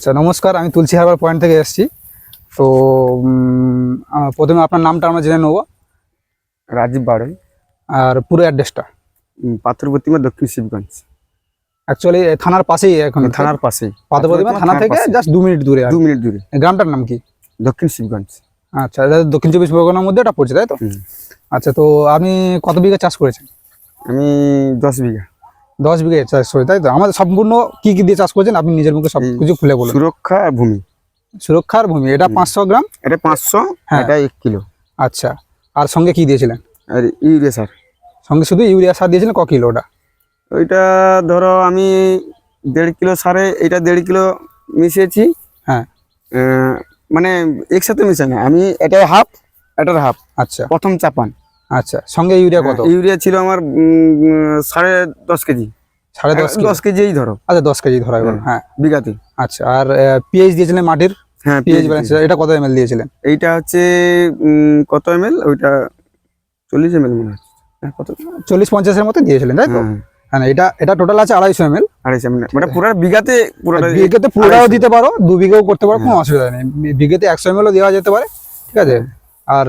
আচ্ছা নমস্কার আমি তুলসী হারবার পয়েন্ট থেকে এসেছি। তো প্রথমে আপনার নামটা আমরা জেনে নেব। রাজীব বাড়ই। আর পুরো অ্যাড্রেসটা? পাথর প্রতিমা দক্ষিণ শিবগঞ্জ। অ্যাকচুয়ালি থানার পাশেই এখন। থানার পাশেই। পাথর প্রতিমা থানা থেকে জাস্ট দু মিনিট দূরে দু মিনিট দূরে। গ্রামটার নাম কি? দক্ষিণ শিবগঞ্জ। আচ্ছা দক্ষিণ চব্বিশ পরগনার মধ্যে এটা পড়ছে তাই তো? আচ্ছা তো আপনি কত বিঘা চাষ করেছেন? আমি দশ বিঘা। দশ বিঘা চাষ করে তাই তো? আমাদের সম্পূর্ণ কি কি দিয়ে চাষ করছেন আপনি নিজের মুখে সব কিছু খুলে বলুন। সুরক্ষা ভূমি। সুরক্ষার ভূমি এটা পাঁচশো গ্রাম? এটা পাঁচশো হ্যাঁ। এটা এক কিলো। আচ্ছা আর সঙ্গে কি দিয়েছিলেন? আর ইউরিয়া সার। সঙ্গে শুধু ইউরিয়া সার দিয়েছিলেন ক কিলো ওটা? ওইটা ধরো আমি দেড় কিলো সারে এটা দেড় কিলো মিশিয়েছি। হ্যাঁ। মানে একসাথে মিশাই না আমি এটা হাফ এটার হাফ। আচ্ছা। প্রথম চাপান। আচ্ছা সঙ্গে ইউরিয়া কত? ইউরিয়া ছিল আমার সাড়ে দশ কেজি। সাড়ে দশ দশ কেজিই ধরো। আচ্ছা দশ কেজি ধরা গেল হ্যাঁ। হ্যাঁ। বিঘাতে আচ্ছা আর পিএইচ দিয়েছিলেন মাটির? হ্যাঁ পিএইচ ব্যালেন্স এটা কত এমএল দিয়েছিলেন? এইটা হচ্ছে কত এম এল ওইটা চল্লিশ এম এল মনে হচ্ছে। হ্যাঁ, কত? চল্লিশ পঞ্চাশের মতো দিয়েছিলেন তাই তো? হ্যাঁ, হ্যাঁ। এটা এটা টোটাল আছে আড়াইশো এমএল। আড়াইশো মানে পুরো বিঘাতে পুরোটা বিঘেতে পুরোটাও দিতে পারো দু বিঘেও করতে পারো কোনো হ্যাঁ। অসুবিধা নেই। বিঘেতে একশো এমএলও দেওয়া যেতে পারে ঠিক আছে? আর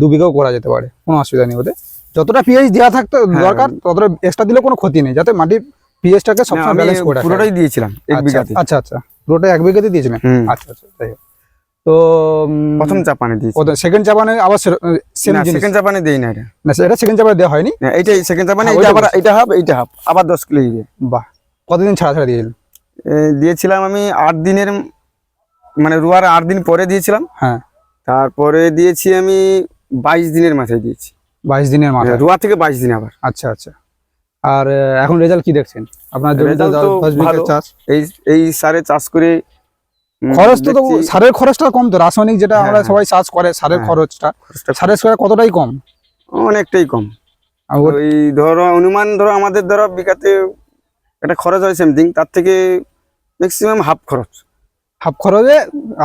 দু বিঘেও করা যেতে পারে কোনো অসুবিধা নেই ওতে যতটা পিএইচ দেওয়া থাকতো হ্যাঁ। দরকার ততটা এক্সট্রা দিলে কোনো ক্ষতি নেই যাতে মাটির পিএইচটাকে না, সবসময় ব্যালেন্স করে পুরোটাই দিয়েছিলাম এক আচ্ছা, বিঘাতে। আচ্ছা আচ্ছা। পুরোটা এক বিঘাতে দিয়েছিলেন? আচ্ছা আচ্ছা তো প্রথম চাপানে দিয়েছি। সেকেন্ড চাপানে আবার সেম জিনিস। সেকেন্ড চাপানে দেই না এটা। না এটা সেকেন্ড চাপানে দেওয়া হয়নি? এইটাই সেকেন্ড চাপানে এটা আবার এটা হাফ এইটা হাফ আবার দশ কিলো ইউরিয়া বাহ কতদিন ছাড়া ছাড়া দিয়েছিলেন দিয়েছিলাম আমি আট দিনের মানে রুয়ার আট দিন পরে দিয়েছিলাম। হ্যাঁ। তারপরে দিয়েছি আমি বাইশ দিনের মাথায় দিয়েছি। বাইশ দিনের মাথায়? রোয়া থেকে বাইশ দিন আবার। আচ্ছা আচ্ছা। আর এখন রেজাল্ট কি দেখছেন? আপনার জমিতে। চাষ? এই এই সারে চাষ করে খরচ তো সারের খরচটা কম তো রাসায়নিক যেটা আমরা হ্যাঁ, সবাই চাষ করে সারের হ্যাঁ। খরচটা সারের খরচ কতটাই কম? অনেকটাই কম। ওই ধরো অনুমান ধরো আমাদের ধরো বিঘাতে একটা খরচ হয় সামথিং তার থেকে ম্যাক্সিমাম হাফ খরচ। হাফ খরচে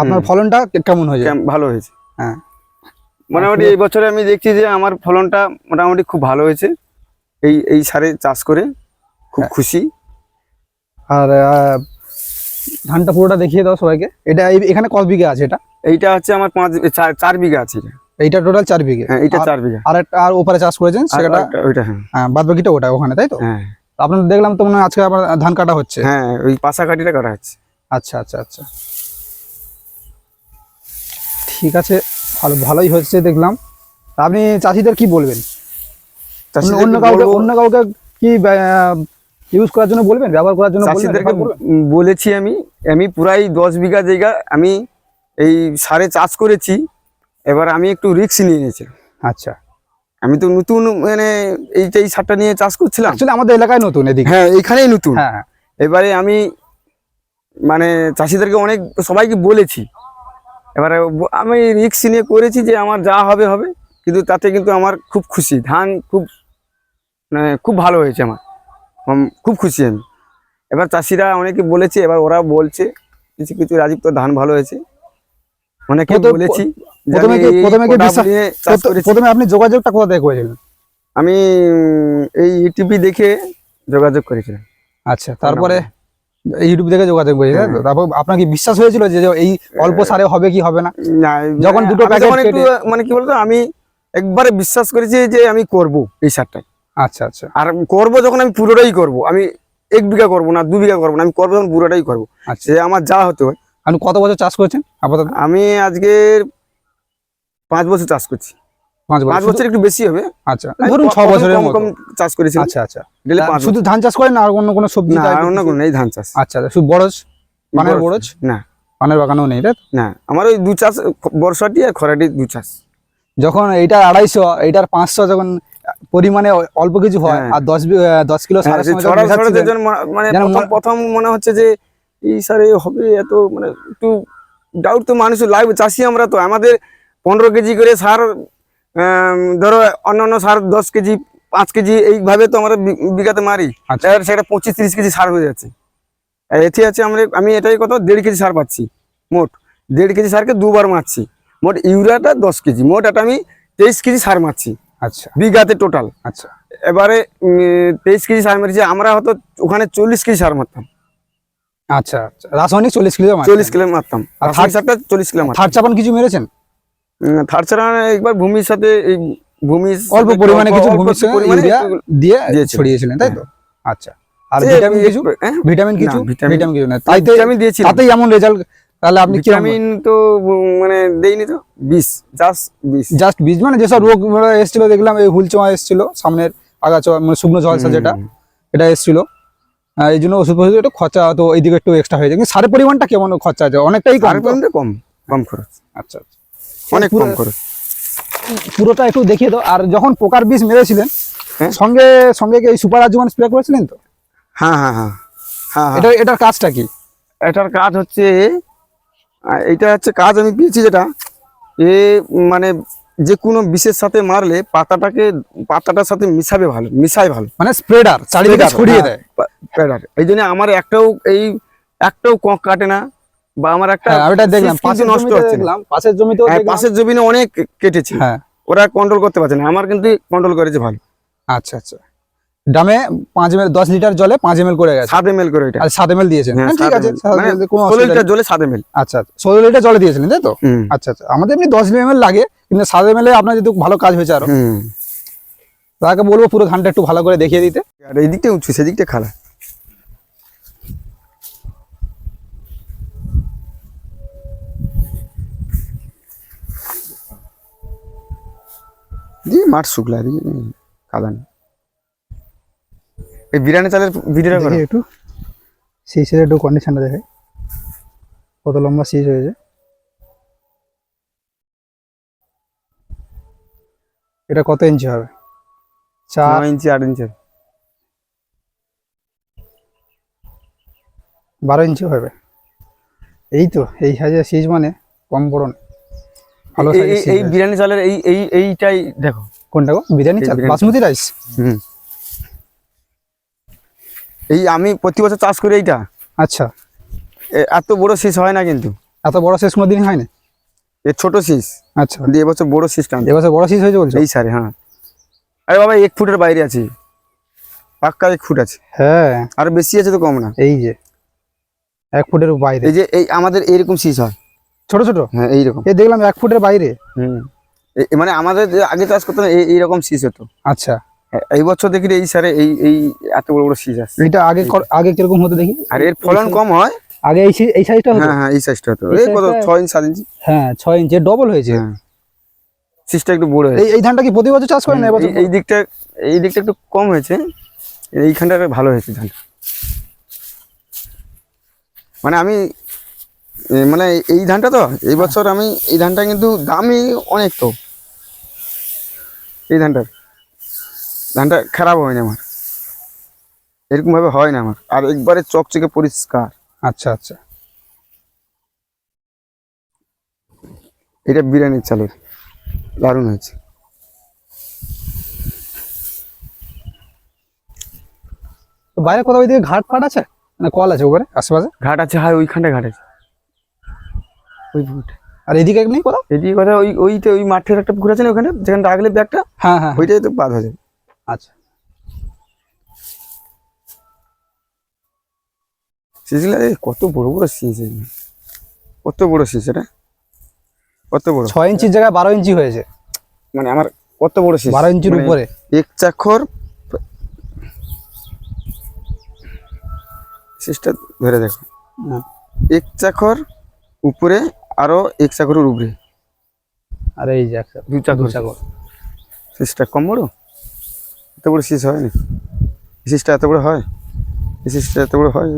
আপনার ফলনটা কেমন হয়েছে ভালো হয়েছে। হ্যাঁ। মোটামুটি এই বছরে আমি দেখছি যে আমার ফলনটা মোটামুটি খুব ভালো হয়েছে। এই এই সারে চাষ করে খুব হ্যাঁ। খুশি। আর ধানটা পুরোটা দেখিয়ে দাও সবাইকে। এটা এখানে কত বিঘা আছে এটা? এইটা হচ্ছে আমার পাঁচ চার বিঘা আছে এইটা টোটাল চার বিঘে। হ্যাঁ এইটা চার বিঘা। আর একটা আর ওপারে চাষ করেছেন সেটা? ওইটা- ওইটা হ্যাঁ। বাদ বাকিটা ওটা ওখানে তাই তো? হ্যাঁ। আপনার দেখলাম তো মনে হয় আজকে আবার ধান কাটা হচ্ছে। হ্যাঁ ওই পাশা কাঠিটা কাটা হচ্ছে। আচ্ছা আচ্ছা আচ্ছা। ঠিক আছে ভালো ভালোই হচ্ছে দেখলাম। আপনি চাষিদের কি বলবেন? অন্য- কাউকে অন্য কাউকে কি ইউজ করার জন্য বলবেন? ব্যবহার করার জন্য চাষিদেরকে বলেছি আমি আমি পুরাই দশ বিঘা জায়গা আমি এই সারে চাষ করেছি এবার আমি একটু রিস্ক নিয়ে নিয়েছি। আচ্ছা। আমি তো নতুন মানে এইটা এই সারটা নিয়ে চাষ করছিলাম। আমাদের এলাকায় নতুন এদিকে। হ্যাঁ এইখানেই নতুন। হ্যাঁ হ্যাঁ। এবারে আমি মানে চাষিদেরকে অনেক সবাইকে বলেছি। এবারে আমি রিক্স নিয়ে করেছি যে আমার যা হবে হবে। কিন্তু তাতে কিন্তু আমার খুব খুশি। ধান খুব মানে খুব ভালো হয়েছে আমার। খুব খুশি আমি। এবার চাষিরা অনেকে বলেছে এবার ওরা বলছে কিছু কিছু রাজীব তো ধান ভালো হয়েছে। অনেকে বলেছি প্রথমে করেছি। আপনি যোগাযোগটা কোথা থেকে করেছিলেন? আমি এই ইউটিউবে দেখে যোগাযোগ করেছিলাম। আচ্ছা তারপরে ইউটিউব দেখে যোগাযোগ করেছিলেন হ্যাঁ। তারপর আপনার কি বিশ্বাস হয়েছিল যে এই অল্প সারে হবে কি হবে না? যখন দুটো প্যাকেট মানে কি বলতো আমি একবারে বিশ্বাস করেছি যে আমি করব এই সারটা আচ্ছা আচ্ছা। আর করব যখন আমি পুরোটাই করব আমি এক বিঘা করব না দু বিঘা করব না আমি করব যখন পুরোটাই করব। আচ্ছা। সে আমার যা হতে হয় আপনি কত বছর চাষ করেছেন? আপাতত? আমি আজকে পাঁচ বছর চাষ করছি। পাঁচ বছর। একটু বেশি হবে। আচ্ছা ধরুন ছ প্রথম বছরের কম চাষ করেছি আচ্ছা আচ্ছা। শুধু ধান চাষ করেন আর অন্য কোনো সবজি। না অন্য কোনো নেই ধান চাষ। আচ্ছা আচ্ছা। শুধু পানের না। পানের বাগানও নেই তাই তো? না আমার ওই দু চাষ বর্ষাটি আর খরাটি দু চাষ। যখন এইটার আড়াইশো এইটার পাঁচশো যখন পরিমাণে অল্প কিছু হয় হ্যাঁ। আর দশ দশ কিলো হ্যাঁ, মানে প্রথম মনে- হচ্ছে যে এই সারে হবে এত মানে একটু ডাউট তো মানুষের লাগবে। চাষি আমরা তো আমাদের পনেরো কেজি করে সার ধরো অন্যান্য সার দশ কেজি পাঁচ কেজি এইভাবে তো আমরা বিঘাতে মারি। আচ্ছা। সেটা পঁচিশ তিরিশ কেজি সার হয়ে যাচ্ছে। এতে আছে আমরা আমি এটাই কত দেড় কেজি সার পাচ্ছি মোট। দেড় কেজি সারকে দুবার মারছি। মোট ইউরিয়াটা দশ কেজি মোট এটা আমি তেইশ কেজি সার মারছি। আচ্ছা। বিঘাতে টোটাল আচ্ছা। এবারে তেইশ কেজি সার মেরেছি আমরা হয়তো ওখানে চল্লিশ কেজি সার মারতাম। আচ্ছা আচ্ছা। রাসায়নিক চল্লিশ কিলো চল্লিশ কিলো মারতাম। আর রাসায়নিক সারটা চল্লিশ কিলো থার্ড চাপান কিছু মেরেছেন? থার্ড ছাড়া একবার ভূমির সাথে এই ভূমির অল্প পরিমাণে কিছু ভূমির সঙ্গে ইউরিয়া দিয়ে ছড়িয়েছিলেন তাই তো? আচ্ছা। আর ভিটামিন কিছু? হ্যাঁ? ভিটামিন কিছু? ভিটামিন- কিছু না। তাইতে ভিটামিন দিয়েছিলাম। তাতেই এমন রেজাল্ট তাহলে আপনি ভিটামিন তো মানে দেইনি তো? বিষ জাস্ট বিষ। জাস্ট বীজ মানে যেসব রোগ মানে এসেছিল দেখলাম এই হুলচোয়া এসেছিল সামনের আগাচা মানে শুকনো ঝলসা যেটা এটা এসেছিল। এই জন্য ওষুধ ফষুধ একটু খরচা তো এইদিকে একটু এক্সট্রা হয়ে যায়। কিন্তু সারের পরিমাণটা কেমন খরচা আছে? অনেকটাই কম কম কম খরচ। আচ্ছা আচ্ছা। অনেক কম খরচ। পুরোটা একটু দেখিয়ে দাও। আর যখন পোকার বিষ মেরেছিলেন হ্যাঁ। সঙ্গে সঙ্গে কি এই সুপার আজুমান স্প্রে করেছিলেন তো? হ্যাঁ হ্যাঁ হ্যাঁ। হ্যাঁ হ্যাঁ। এটা এটার কাজটা কি? এটার কাজ হচ্ছে এইটা হচ্ছে কাজ আমি পেয়েছি যেটা এ মানে যে কোনো বিষের সাথে মারলে পাতাটাকে পাতাটার সাথে মিশাবে ভালো মিশায় ভালো। মানে স্প্রেডার চারিদিকে ছড়িয়ে দেয়। প্যাডার এই জন্য আমার একটাও এই একটাও কক কাটে না বা আমার একটা হ্যাঁ ওটা দেখলাম পাশের নষ্ট হচ্ছে পাশের জমিতেও হ্যাঁ, পাশের জমিনে অনেক কেটেছে। হ্যাঁ। ওরা কন্ট্রোল করতে পারছে না আমার কিন্তু কন্ট্রোল করেছে ভালো। আচ্ছা আচ্ছা। ড্রামে পাঁচ এম দশ লিটার জলে পাঁচ এম করে গেছে। সাত এম এল করে আর সাত এম দিয়েছেন। হ্যাঁ, হ্যাঁ, ঠিক আছে মানে ষোলো লিটার জলে সাত এম এল আচ্ছা আচ্ছা ষোলো লিটার জলে দিয়েছিলেন তাই তো? আচ্ছা আচ্ছা আমাদের এমনি দশ এম লাগে কিন্তু সাত এম আপনার যদি ভালো কাজ হয়েছে আরও। তাকে বলব পুরো ধানটা একটু ভালো করে দেখিয়ে দিতে। আর এই দিকটা উঁচু সেদিকটা খালা দিয়ে মাঠ শুকলা দিয়ে কাদা নেই। এই বিরিয়ানি চালের ভিডিওটা করো। একটু। শীষের একটু কন্ডিশনটা দেখে কত লম্বা শীষ হয়েছে। এটা কত ইঞ্চি হবে? চার ইঞ্চি আট ইঞ্চি বারো ইঞ্চি হবে। এই তো এই সাইজের শীষ মানে কম বড় ভালো এই-। বিরিয়ানি চালের এই এই এইটাই দেখো। কোনটা গো? বিরিয়ানি চাল? বাসমতি রাইস হুম। এই আমি প্রতি বছর চাষ করি এইটা। আচ্ছা। এ- এত বড় শীষ হয় না কিন্তু। এত বড় শেষ কোনো দিন না এ ছোট শীষ। আচ্ছা। দিয়ে এবছর বড় শীষটা আনতে এবছর বড় শীষ হয়েছে বলছো? এই সারে হ্যাঁ। আরে বাবা এক ফুটের বাইরে আছে। পাক্কা এক ফুট আছে। হ্যাঁ। আর বেশি আছে তো কম না। এই যে এক ফুটের বাইরে। এই যে এই আমাদের এইরকম শীষ হয়। ছোট ছোট? হ্যাঁ এইরকম। এই দেখলাম এক ফুটের বাইরে। হুম। মানে আমাদের আগে চাষ করতাম এই এইরকম শীষ হতো। আচ্ছা। এই বছর দেখি এই সারে এই এই এত বড় বড় শীষ আসছে। এটা আগে আগে কীরকম হতো দেখি? আর এর ফলন কম হয়। আগে এই এই সাইজটা হতো? হ্যাঁ হ্যাঁ এই সাইজটা হতো। এই কত size টা- ছয় ইঞ্চি সাত ইঞ্চি। হ্যাঁ ছয় ইঞ্চি ডবল হয়েছে। হ্যাঁ। শীষটা একটু বড় হয়েছে। এই এই ধানটা কি প্রতি বছর চাষ করেন না এবছর? এই- এই দিকটা এই দিকটা একটু কম হয়েছে। এইখানটা ভালো হয়েছে ধান মানে আমি মানে এই ধানটা তো এই বছর আমি এই ধানটা কিন্তু দামই অনেক তো এই ধানটার। ধানটা খারাপ হয়নি আমার। এরকম ভাবে হয় না আমার। আর একবারে চকচকে পরিষ্কার। আচ্ছা আচ্ছা। এটা বিরিয়ানির চালের। দারুণ হয়েছে। বাইরে কোথাও ওইদিকে ঘাট ফাট আছে? না কল আছে উপরে আশেপাশে? ঘাট আছে হ্যাঁ ওইখানটা ঘাট আছে। ওই পুকুরটা আর এদিকে নেই কোথাও? এদিকে কথা ওই ওইটা ওই মাঠের একটা পুকুর আছে না ওখানে? যেখানে আগলে ব্যাগটা হ্যাঁ হ্যাঁ ওইটাই তো বাদ হয়ে যাবে আচ্ছা। এই কত বড় বড় শীষ কত বড় শীষ এটা? কত বড়? ছয় ইঞ্চির জায়গায় বারো ইঞ্চি হয়েছে। মানে আমার কত বড় শীষ বারো ইঞ্চির মানে উপরে। এক চাক্ষর শীষটা ধরে দেখো। এক চাক্ষর উপরে আরও এক চাকরের উপরে। আর এই যে একটা দু চাকর। চাকর। শীষটা কম বড়? এত বড় শীষ হয় না শীষটা এত বড় হয়? এই শীষটা এত বড় হয়?